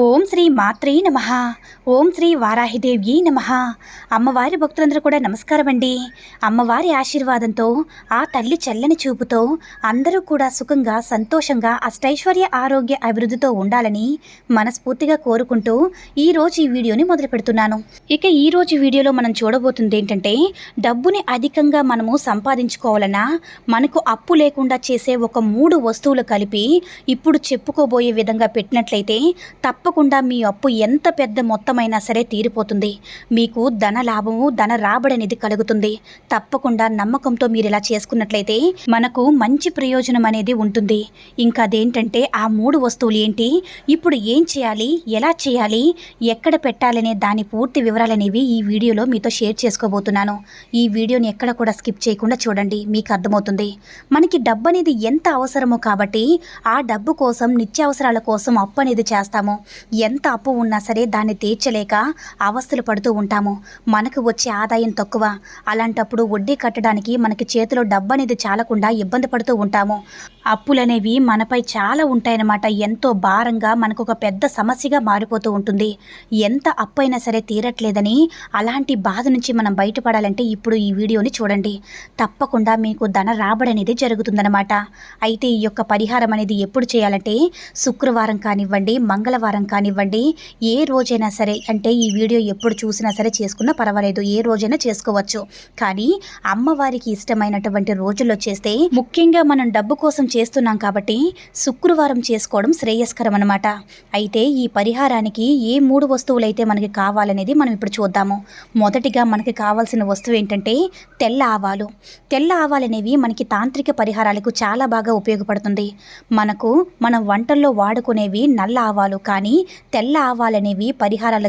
ఓం శ్రీ మాత్రే నమ. ఓం శ్రీ వారాహిదేవి నమ. అమ్మవారి భక్తులందరూ కూడా నమస్కారం అండి. అమ్మవారి ఆశీర్వాదంతో ఆ తల్లి చల్లని చూపుతో అందరూ కూడా సుఖంగా సంతోషంగా అష్టైశ్వర్య ఆరోగ్య అభివృద్ధితో ఉండాలని మనస్ఫూర్తిగా కోరుకుంటూ ఈరోజు ఈ వీడియోని మొదలు పెడుతున్నాను. ఇక ఈ రోజు వీడియోలో మనం చూడబోతుంది ఏంటంటే డబ్బుని అధికంగా మనము సంపాదించుకోవాలన్నా మనకు అప్పు లేకుండా చేసే ఒక మూడు వస్తువులు కలిపి ఇప్పుడు చెప్పుకోబోయే విధంగా పెట్టినట్లయితే తప్పకుండా మీ అప్పు ఎంత పెద్ద మొత్తమైనా సరే తీరిపోతుంది. మీకు ధన లాభము ధన రాబడి అనేది కలుగుతుంది. తప్పకుండా నమ్మకంతో మీరు ఇలా చేసుకున్నట్లయితే మనకు మంచి ప్రయోజనం అనేది ఉంటుంది. ఇంకా అదేంటంటే ఆ మూడు వస్తువులు ఏంటి? ఇప్పుడు ఏం చేయాలి? ఎలా చేయాలి? ఎక్కడ పెట్టాలనే దాని పూర్తి వివరాలనేవి ఈ వీడియోలో మీతో షేర్ చేసుకోబోతున్నాను. ఈ వీడియోని ఎక్కడ కూడా స్కిప్ చేయకుండా చూడండి. మీకు అర్థమవుతుంది. మనకి డబ్బు అనేది ఎంత అవసరమో కాబట్టి ఆ డబ్బు కోసం నిత్యావసరాల కోసం అప్పు అనేది చేస్తాము. ఎంత అప్పు ఉన్నా సరే దాన్ని తీర్చలేక అవస్థలు పడుతూ ఉంటాము. మనకు వచ్చే ఆదాయం తక్కువ. అలాంటప్పుడు వడ్డీ కట్టడానికి మనకి చేతిలో డబ్బు అనేది చాలకుండా ఇబ్బంది పడుతూ ఉంటాము. అప్పులనేవి మనపై చాలా ఉంటాయన్నమాట. ఎంతో భారంగా మనకు ఒక పెద్ద సమస్యగా మారిపోతూ ఉంటుంది. ఎంత అప్పు అయినా సరే తీరట్లేదని అలాంటి బాధ నుంచి మనం బయటపడాలంటే ఇప్పుడు ఈ వీడియోని చూడండి. తప్పకుండా మీకు ధన రాబడి అనేది జరుగుతుందన్నమాట. అయితే ఈ యొక్క పరిహారం అనేది ఎప్పుడు చేయాలంటే శుక్రవారం కానివ్వండి మంగళవారం కానివ్వండి ఏ రోజైనా సరే అంటే ఈ వీడియో ఎప్పుడు చూసినా సరే చేసుకున్నా పర్వాలేదు ఏ రోజైనా చేసుకోవచ్చు. కానీ అమ్మవారికి ఇష్టమైనటువంటి రోజుల్లో చేస్తే ముఖ్యంగా మనం డబ్బు కోసం చేస్తున్నాం కాబట్టి శుక్రవారం చేసుకోవడం శ్రేయస్కరం అనమాట అయితే ఈ పరిహారానికి ఏ మూడు వస్తువులు అయితే మనకి కావాలనేది మనం ఇప్పుడు చూద్దాము. మొదటిగా మనకి కావాల్సిన వస్తువు ఏంటంటే తెల్ల ఆవాలు. తెల్ల ఆవాలు అనేవి మనకి తాంత్రిక పరిహారాలకు చాలా బాగా ఉపయోగపడుతుంది. మనకు మనం వంటల్లో వాడుకునేవి నల్ల ఆవాలు కానీ తెల్ల ఆవాలు అనేవి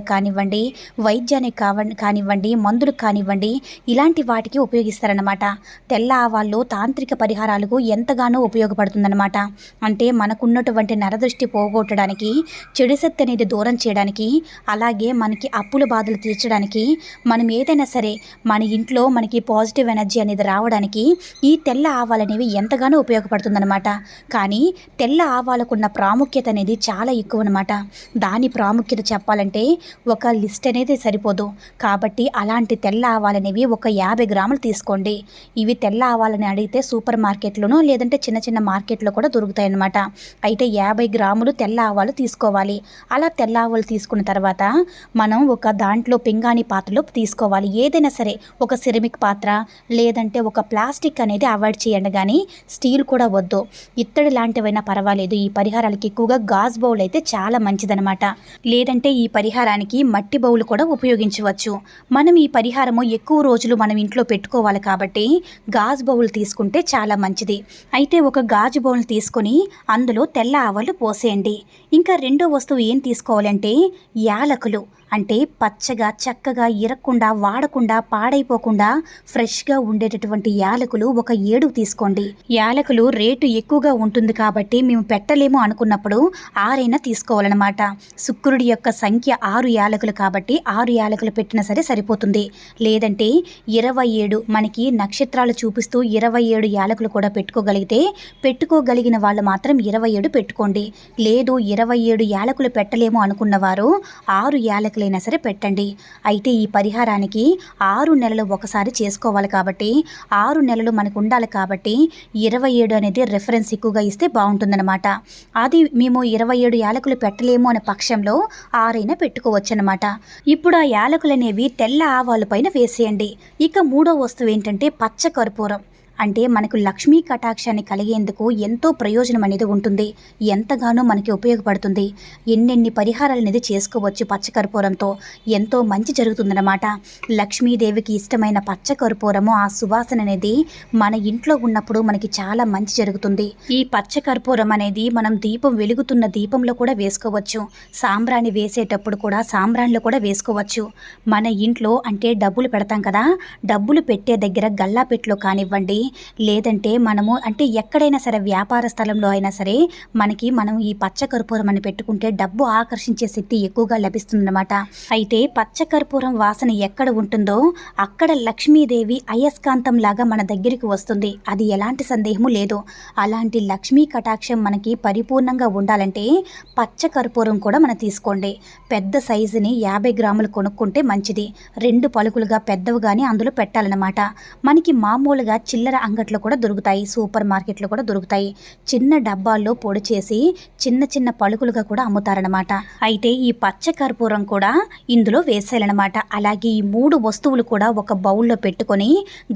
కానివ్వండి వైద్యానికి కావ కానివ్వండి మందులు కానివ్వండి ఇలాంటి వాటికి ఉపయోగిస్తారనమాట తెల్ల ఆవాళ్ళు తాంత్రిక పరిహారాలకు ఎంతగానో ఉపయోగపడుతుందన్నమాట. అంటే మనకున్నటువంటి నరదృష్టి పోగొట్టడానికి చెడు శక్తి అనేది దూరం చేయడానికి అలాగే మనకి అప్పుల బాధలు తీర్చడానికి మనం ఏదైనా సరే మన ఇంట్లో మనకి పాజిటివ్ ఎనర్జీ అనేది రావడానికి ఈ తెల్ల ఆవాలనేవి ఎంతగానో ఉపయోగపడుతుందన్నమాట. కానీ తెల్ల ఆవాలకున్న ప్రాముఖ్యత అనేది చాలా ఎక్కువ అనమాట దాని ప్రాముఖ్యత చెప్పాలంటే ఒక లిస్ట్ అనేది సరిపోదు. కాబట్టి అలాంటి తెల్ల ఆవాలు అనేవి ఒక యాభై గ్రాములు తీసుకోండి. ఇవి తెల్ల ఆవాలని అడిగితే సూపర్ మార్కెట్లోనూ లేదంటే చిన్న చిన్న మార్కెట్లో కూడా దొరుకుతాయి అన్నమాట అయితే యాభై గ్రాములు తెల్ల ఆవాలు తీసుకోవాలి. అలా తెల్ల ఆవాలు తీసుకున్న తర్వాత మనం ఒక దాంట్లో పింగాణి పాత్రలో తీసుకోవాలి. ఏదైనా సరే ఒక సిరమిక్ పాత్ర లేదంటే ఒక ప్లాస్టిక్ అనేది అవాయిడ్ చేయండి కానీ స్టీల్ కూడా వద్దు. ఇత్తడి లాంటివైనా పర్వాలేదు. ఈ పరిహారాలకి ఎక్కువగా గాజ్ బౌల్ అయితే చాలా మంచిదనమాట లేదంటే ఈ పరిహారానికి మట్టి బౌలు కూడా ఉపయోగించవచ్చు. మనం ఈ పరిహారము ఎక్కువ రోజులు మనం ఇంట్లో పెట్టుకోవాలి కాబట్టి గాజు బౌల్ తీసుకుంటే చాలా మంచిది. అయితే ఒక గాజు బౌల్ తీసుకొని అందులో తెల్ల ఆవలు పోసేయండి. ఇంకా రెండో వస్తువు ఏం తీసుకోవాలంటే యాలకులు. అంటే పచ్చగా చక్కగా ఇరక్కుండా వాడకుండా పాడైపోకుండా ఫ్రెష్గా ఉండేటటువంటి యాలకులు ఒక ఏడు తీసుకోండి. యాలకులు రేటు ఎక్కువగా ఉంటుంది కాబట్టి మేము పెట్టలేము అనుకున్నప్పుడు ఆరైనా తీసుకోవాలన్నమాట. శుక్రుడి యొక్క సంఖ్య ఆరు యాలకులు కాబట్టి ఆరు యాలకులు పెట్టినా సరే సరిపోతుంది. లేదంటే ఇరవై ఏడు మనకి నక్షత్రాలు చూపిస్తూ ఇరవై ఏడు యాలకులు కూడా పెట్టుకోగలిగితే పెట్టుకోగలిగిన వాళ్ళు మాత్రం ఇరవై ఏడు పెట్టుకోండి. లేదు ఇరవై ఏడు యాలకులు పెట్టలేము అనుకున్నవారు ఆరు యాలకులు యాలకులైనా సరే పెట్టండి. అయితే ఈ పరిహారానికి ఆరు నెలలు ఒకసారి చేసుకోవాలి కాబట్టి ఆరు నెలలు మనకు ఉండాలి కాబట్టి ఇరవై ఏడు అనేది రెఫరెన్స్ ఎక్కువగా ఇస్తే బాగుంటుందన్నమాట. అది మేము ఇరవై ఏడు యాలకులు పెట్టలేము అనే పక్షంలో ఆరైనా పెట్టుకోవచ్చు అనమాట ఇప్పుడు ఆ యాలకులు అనేవి తెల్ల ఆవాలు పైన వేసేయండి. ఇక మూడో వస్తువు ఏంటంటే పచ్చ కర్పూరం. అంటే మనకు లక్ష్మీ కటాక్షాన్ని కలిగేందుకు ఎంతో ప్రయోజనం అనేది ఉంటుంది. ఎంతగానో మనకి ఉపయోగపడుతుంది. ఎన్నెన్ని పరిహారాలు అనేది చేసుకోవచ్చు పచ్చకర్పూరంతో. ఎంతో మంచి జరుగుతుందన్నమాట. లక్ష్మీదేవికి ఇష్టమైన పచ్చకర్పూరము ఆ సువాసన అనేది మన ఇంట్లో ఉన్నప్పుడు మనకి చాలా మంచి జరుగుతుంది. ఈ పచ్చకర్పూరం అనేది మనం దీపం వెలుగుతున్న దీపంలో కూడా వేసుకోవచ్చు. సాంబ్రాణి వేసేటప్పుడు కూడా సాంబ్రాణిలో కూడా వేసుకోవచ్చు. మన ఇంట్లో అంటే డబ్బులు పెడతాం కదా. డబ్బులు పెట్టే దగ్గర గల్లాపెట్లో కానివ్వండి లేదంటే మనము అంటే ఎక్కడైనా సరే వ్యాపార స్థలంలో అయినా సరే మనకి మనం ఈ పచ్చ కర్పూరం అని పెట్టుకుంటే డబ్బు ఆకర్షించే శక్తి ఎక్కువగా లభిస్తుందన్నమాట. అయితే పచ్చ కర్పూరం వాసన ఎక్కడ ఉంటుందో అక్కడ లక్ష్మీదేవి అయస్కాంతం లాగా మన దగ్గరికి వస్తుంది. అది ఎలాంటి సందేహము లేదు. అలాంటి లక్ష్మీ కటాక్షం మనకి పరిపూర్ణంగా ఉండాలంటే పచ్చ కర్పూరం కూడా మనం తీసుకోండి. పెద్ద సైజుని యాభై గ్రాములు కొనుక్కుంటే మంచిది. రెండు పలుకులుగా పెద్దవి కానీ అందులో పెట్టాలన్నమాట. మనకి మామూలుగా చిల్లర అంగట్లో కూడా దొరుకుతాయి సూపర్ మార్కెట్లో కూడా దొరుకుతాయి. చిన్న డబ్బాల్లో పొడి చేసి చిన్న చిన్న పలుకులుగా కూడా అమ్ముతారనమాట అయితే ఈ పచ్చ కర్పూరం కూడా ఇందులో వేసేయాలన్నమాట. అలాగే ఈ మూడు వస్తువులు కూడా ఒక బౌల్లో పెట్టుకొని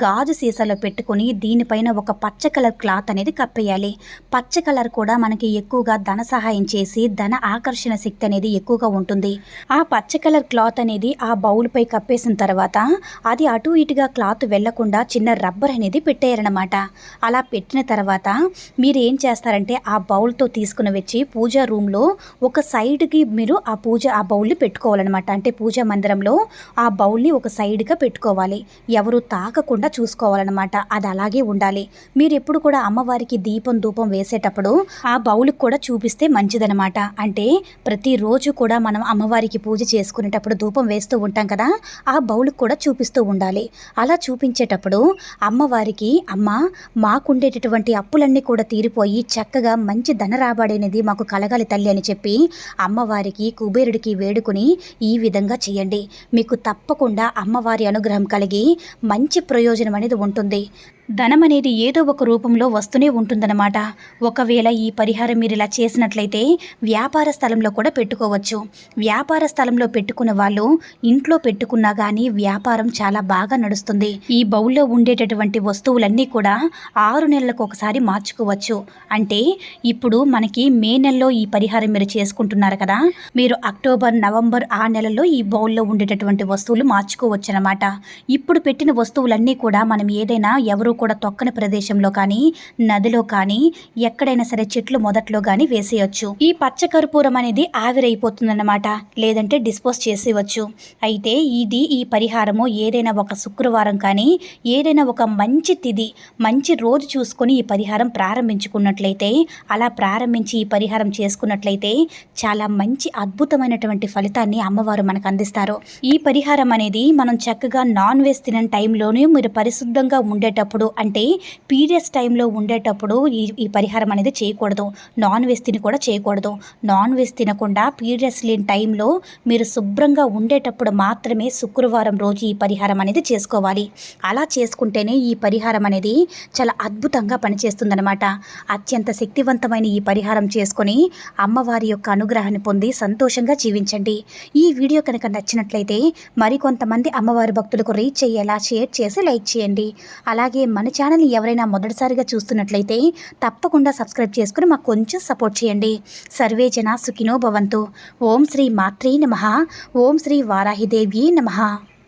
గాజు సీసాలో పెట్టుకొని దీనిపైన ఒక పచ్చ కలర్ క్లాత్ అనేది కప్పేయాలి. పచ్చ కలర్ కూడా మనకి ఎక్కువగా ధన సహాయం చేసి ధన ఆకర్షణ శక్తి అనేది ఎక్కువగా ఉంటుంది. ఆ పచ్చ కలర్ క్లాత్ అనేది ఆ బౌల్ పై కప్పేసిన తర్వాత అది అటు ఇటుగా క్లాత్ వెళ్ళకుండా చిన్న రబ్బర్ అనేది పెట్టేయారనమాట అలా పెట్టిన తర్వాత మీరు ఏం చేస్తారంటే ఆ బౌల్తో తీసుకుని వచ్చి పూజా రూమ్లో ఒక సైడ్కి మీరు ఆ పూజ ఆ బౌల్ని పెట్టుకోవాలన్నమాట. అంటే పూజా మందిరంలో ఆ బౌల్ని ఒక సైడ్గా పెట్టుకోవాలి. ఎవరు తాకకుండా చూసుకోవాలన్నమాట. అది అలాగే ఉండాలి. మీరు ఎప్పుడు కూడా అమ్మవారికి దీపం ధూపం వేసేటప్పుడు ఆ బౌల్కి కూడా చూపిస్తే మంచిదనమాట అంటే ప్రతిరోజు కూడా మనం అమ్మవారికి పూజ చేసుకునేటప్పుడు ధూపం వేస్తూ ఉంటాం కదా ఆ బౌల్కి కూడా చూపిస్తూ ఉండాలి. అలా చూపించేటప్పుడు అమ్మవారికి అమ్మ మాకుండేటటువంటి అప్పులన్నీ కూడా తీరిపోయి చక్కగా మంచి ధన రాబడేనిది మాకు కలగాలి తల్లి అని చెప్పి అమ్మవారికి కుబేరుడికి వేడుకుని ఈ విధంగా చేయండి. మీకు తప్పకుండా అమ్మవారి అనుగ్రహం కలిగి మంచి ప్రయోజనం అనేది ఉంటుంది. ధనం అనేది ఏదో ఒక రూపంలో వస్తూనే ఉంటుందన్నమాట. ఒకవేళ ఈ పరిహారం మీరు ఇలా చేసినట్లయితే వ్యాపార స్థలంలో కూడా పెట్టుకోవచ్చు. వ్యాపార స్థలంలో పెట్టుకున్న వాళ్ళు ఇంట్లో పెట్టుకున్నా కానీ వ్యాపారం చాలా బాగా నడుస్తుంది. ఈ బౌల్లో ఉండేటటువంటి వస్తువులన్నీ కూడా ఆరు నెలలకు ఒకసారి మార్చుకోవచ్చు. అంటే ఇప్పుడు మనకి మే నెలలో ఈ పరిహారం మీరు చేసుకుంటున్నారు కదా మీరు అక్టోబర్ నవంబర్ ఆ నెలలో ఈ బౌల్లో ఉండేటటువంటి వస్తువులు మార్చుకోవచ్చు అనమాట ఇప్పుడు పెట్టిన వస్తువులన్నీ కూడా మనం ఏదైనా ఎవరు కూడా తొక్కని ప్రదేశంలో కానీ నదిలో కానీ ఎక్కడైనా సరే చెట్లు మొదట్లో కానీ వేసేయచ్చు. ఈ పచ్చ కర్పూరం అనేది ఆవిరైపోతుందన్నమాట. లేదంటే డిస్పోజ్ చేసేయవచ్చు అయితే ఇది ఈ పరిహారము ఏదైనా ఒక శుక్రవారం కానీ ఏదైనా ఒక మంచి తిది మంచి రోజు చూసుకొని ఈ పరిహారం ప్రారంభించుకున్నట్లయితే అలా ప్రారంభించి ఈ పరిహారం చేసుకున్నట్లయితే చాలా మంచి అద్భుతమైనటువంటి ఫలితాన్ని అమ్మవారు మనకు అందిస్తారు. ఈ పరిహారం అనేది మనం చక్కగా నాన్ వెజ్ తినని టైంలోనే మీరు పరిశుద్ధంగా ఉండేటప్పుడు అంటే పీరియడ్స్ టైంలో ఉండేటప్పుడు ఈ ఈ పరిహారం అనేది చేయకూడదు. నాన్ వెజ్ తిని కూడా చేయకూడదు. నాన్ వెజ్ తినకుండా పీరియడ్స్ లేని టైంలో మీరు శుభ్రంగా ఉండేటప్పుడు మాత్రమే శుక్రవారం రోజు ఈ పరిహారం అనేది చేసుకోవాలి. అలా చేసుకుంటేనే ఈ పరిహారం అనేది చాలా అద్భుతంగా పనిచేస్తుందన్నమాట. అత్యంత శక్తివంతమైన ఈ పరిహారం చేసుకొని అమ్మవారి యొక్క అనుగ్రహాన్ని పొంది సంతోషంగా జీవించండి. ఈ వీడియో కనుక నచ్చినట్లయితే మరికొంతమంది అమ్మవారి భక్తులకు రీచ్ అయ్యేలా షేర్ చేసి లైక్ చేయండి. అలాగే మన ఛానల్ని ఎవరైనా మొదటిసారిగా చూస్తున్నట్లయితే తప్పకుండా సబ్స్క్రైబ్ చేసుకుని మాకు కొంచెం సపోర్ట్ చేయండి. సర్వే జన సుఖినో భవంతు. ఓం శ్రీ మాత్రీ నమ. ఓం శ్రీ వారాహిదేవి నమ.